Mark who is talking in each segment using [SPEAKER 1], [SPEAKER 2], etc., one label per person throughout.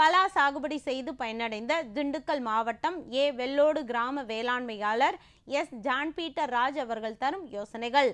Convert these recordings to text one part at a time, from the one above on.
[SPEAKER 1] பலா சாகுபடி செய்து பயனடைந்த திண்டுக்கல் மாவட்டம் ஏ வெள்ளோடு கிராம வேளாண்மையாளர் எஸ் ஜான்பீட்டர் ராஜ் அவர்கள் தரும் யோசனைகள்.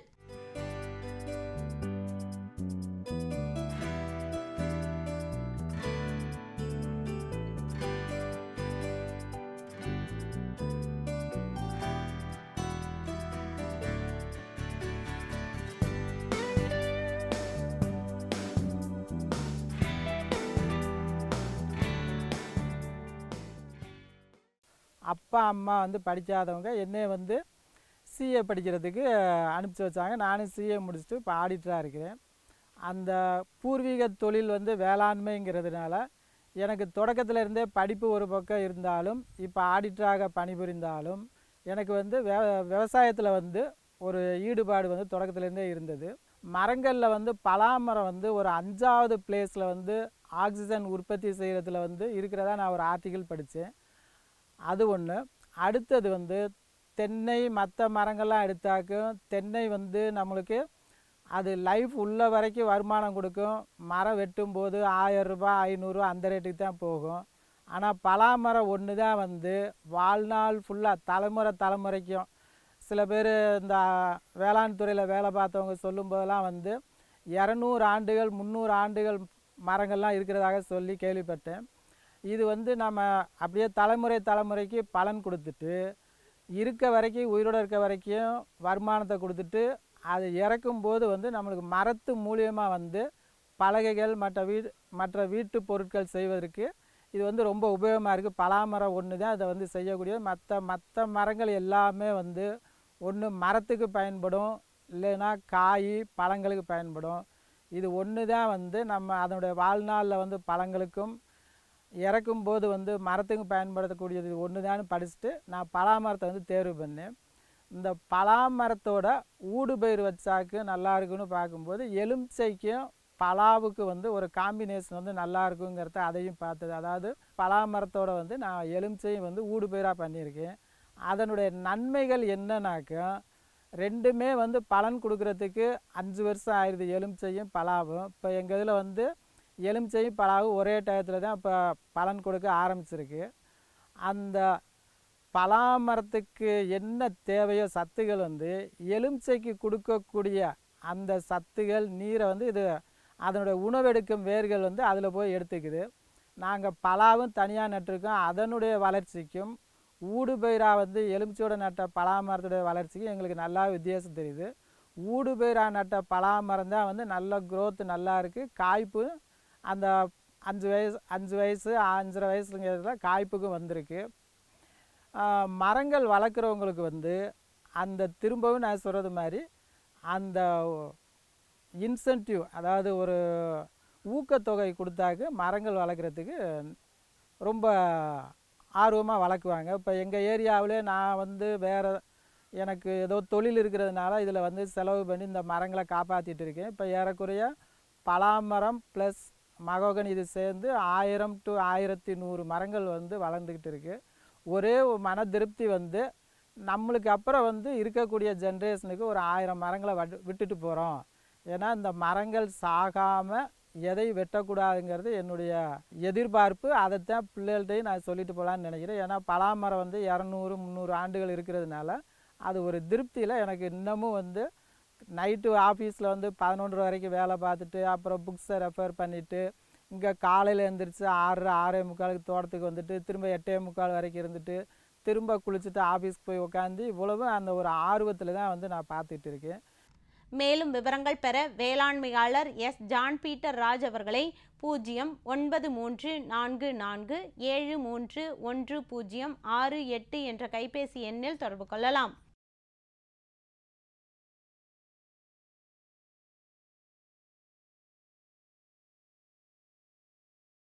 [SPEAKER 2] அப்பா அம்மா வந்து படிக்காதவங்க என்னைய வந்து சிஏ படிக்கிறதுக்கு அனுப்பிச்சி வச்சாங்க. நானும் சிஏ முடிச்சுட்டு இப்போ ஆடிட்டராக இருக்கிறேன். அந்த பூர்வீக தொழில் வந்து வேளாண்மைங்கிறதுனால எனக்கு தொடக்கத்துல இருந்தே படிப்பு ஒரு பக்கம் இருந்தாலும் இப்போ ஆடிட்டராக பணிபுரிந்தாலும் எனக்கு வந்து வே விவசாயத்தில் வந்து ஒரு ஈடுபாடு வந்து தொடக்கத்துலேருந்தே இருந்தது. மரங்களில் வந்து பலாமரம் வந்து ஒரு அஞ்சாவது பிளேஸில் வந்து ஆக்சிஜன் உற்பத்தி செய்கிறதுல வந்து இருக்கிறதா நான் ஒரு ஆர்டிக்கிள் படித்தேன் அது ஒன்று அடுத்தது வந்து தென்னை மற்ற மரங்கள்லாம் எடுத்தாக்கும் தென்னை வந்து நம்மளுக்கு அது லைஃப் உள்ள வரைக்கும் வருமானம் கொடுக்கும். மரம் வெட்டும் போது ஐநூறுரூவா அந்த ரேட்டுக்கு தான் போகும். ஆனால் பலாமரம் ஒன்று தான் வந்து வாழ்நாள் ஃபுல்லாக தலைமுறை தலைமுறைக்கும். சில பேர் இந்த வேளாண் துறையில் வேலை பார்த்தவங்க சொல்லும்போதெல்லாம் வந்து இரநூறு ஆண்டுகள் முந்நூறு ஆண்டுகள் மரங்கள்லாம் இருக்கிறதாக சொல்லி கேள்விப்பட்டேன். இது வந்து நம்ம அப்படியே தலைமுறை தலைமுறைக்கு பலன் கொடுத்துட்டு இருக்க வரைக்கும் உயிரோடு இருக்க வரைக்கும் வருமானத்தை கொடுத்துட்டு அது இறக்கும்போது வந்து நம்மளுக்கு மரத்து மூலியமாக வந்து பலகைகள் மற்ற வீ மற்ற வீட்டு பொருட்கள் செய்வதற்கு இது வந்து ரொம்ப உபயோகமாக இருக்குது பலாமரம் ஒன்று தான் அதை வந்து செய்யக்கூடிய மற்ற மற்ற மரங்கள் எல்லாமே வந்து ஒன்று மரத்துக்கு பயன்படும் இல்லைன்னா காய் பழங்களுக்கு பயன்படும். இது ஒன்று தான் வந்து நம்ம அதனுடைய வாழ்நாளில் வந்து பழங்களுக்கும் இறக்கும் போது வந்து மரத்துக்கு பயன்படுத்தக்கூடியது ஒன்று தான் படிச்சுட்டு நான் பலாமரத்தை வந்து தேர்வு பண்ணேன். இந்த பலாமரத்தோட ஊடுபயிர் வச்சாக்கு நல்லா இருக்குன்னு பார்க்கும்போது எலுமிச்சைக்கும் பலாவுக்கு வந்து ஒரு காம்பினேஷன் வந்து நல்லா இருக்குங்கிறத அதையும் பார்த்தது. அதாவது பலாமரத்தோட வந்து நான் எலுமிச்சையும் வந்து ஊடுபயிராக பண்ணியிருக்கேன். அதனுடைய நன்மைகள் என்னன்னாக்கா ரெண்டுமே வந்து பலன் கொடுக்கறதுக்கு அஞ்சு வருஷம் ஆயிடுது எலுமிச்சையும் பலாவும். இப்போ எங்கள் இதில் வந்து எலுமிச்சையும் பலாவும் ஒரே டயத்தில் தான் இப்போ பலன் கொடுக்க ஆரம்பிச்சிருக்கு. அந்த பலாமரத்துக்கு என்ன தேவையோ சத்துகள் வந்து எலுமிச்சைக்கு கொடுக்கக்கூடிய அந்த சத்துகள் நீரை வந்து இது அதனுடைய உணவெடுக்கும் வேர்கள் வந்து அதில் போய் எடுத்துக்குது. நாங்கள் பலாவும் தனியாக நட்டிருக்கோம். அதனுடைய வளர்ச்சிக்கும் ஊடுபயிராக வந்து எலுமிச்சையோட நட்ட பலாமரத்துடைய வளர்ச்சிக்கும் எங்களுக்கு நல்லா வித்தியாசம் தெரியுது. ஊடுபயிராக நட்ட பலாமரம் தான் வந்து நல்ல க்ரோத் நல்லா இருக்குது காய்ப்பு அந்த அஞ்சு வயசு அஞ்சு வயசு அஞ்சரை வயசுங்கிறதுல காய்ப்புக்கும் வந்திருக்கு. மரங்கள் வளர்க்குறவங்களுக்கு வந்து அந்த திரும்பவும் நான் சொல்கிறது மாதிரி அந்த இன்சென்டிவ் அதாவது ஒரு ஊக்கத்தொகை கொடுத்தாக்கு மரங்கள் வளர்க்குறதுக்கு ரொம்ப ஆர்வமாக வளர்க்குவாங்க. இப்போ எங்கள் ஏரியாவிலே நான் வந்து வேறு எனக்கு ஏதோ தொழில் இருக்கிறதுனால இதில் வந்து செலவு பண்ணி இந்த மரங்களை காப்பாற்றிட்டு இருக்கேன். இப்போ ஏறக்குறைய பலாமரம் ப்ளஸ் மகோகன் இது சேர்ந்து ஆயிரம் டு ஆயிரத்தி நூறு மரங்கள் வந்து வளர்ந்துக்கிட்டு இருக்குது ஒரே மன திருப்தி வந்து நம்மளுக்கு அப்புறம் வந்து இருக்கக்கூடிய ஜென்ரேஷனுக்கு ஒரு ஆயிரம் மரங்களை வட் விட்டுட்டு போகிறோம் ஏன்னா இந்த மரங்கள் சாகாமல் எதை வெட்டக்கூடாதுங்கிறது என்னுடைய எதிர்பார்ப்பு. அதைத்தான் பிள்ளைகள்கிட்டையும் நான் சொல்லிட்டு போகலான்னு நினைக்கிறேன். ஏன்னா பலாமரம் வந்து இரநூறு முந்நூறு ஆண்டுகள் இருக்கிறதுனால அது ஒரு திருப்தியில் எனக்கு இன்னமும் வந்து நைட்டு ஆஃபீஸில் வந்து பதினொன்று வரைக்கும் வேலை பார்த்துட்டு அப்புறம் புக்ஸை ரெஃபர் பண்ணிவிட்டு இங்கே காலையில் எழுந்திரிச்சு ஆறு ஆறே முக்காலுக்கு தோட்டத்துக்கு வந்துட்டு திரும்ப எட்டே முக்கால் வரைக்கும் இருந்துட்டு திரும்ப குளிச்சுட்டு ஆஃபீஸ்க்கு போய் உட்காந்து இவ்வளவு அந்த ஒரு ஆர்வத்தில் தான் வந்து நான் பார்த்துட்டு இருக்கேன்.
[SPEAKER 1] மேலும் விவரங்கள் பெற வேளாண்மையாளர் எஸ். ஜான் பீட்டர் ராஜ் அவர்களை பூஜ்ஜியம் ஒன்பது மூன்று நான்கு நான்கு ஏழு மூன்று ஒன்று பூஜ்ஜியம் ஆறு எட்டு என்ற கைபேசி எண்ணில் தொடர்பு கொள்ளலாம்.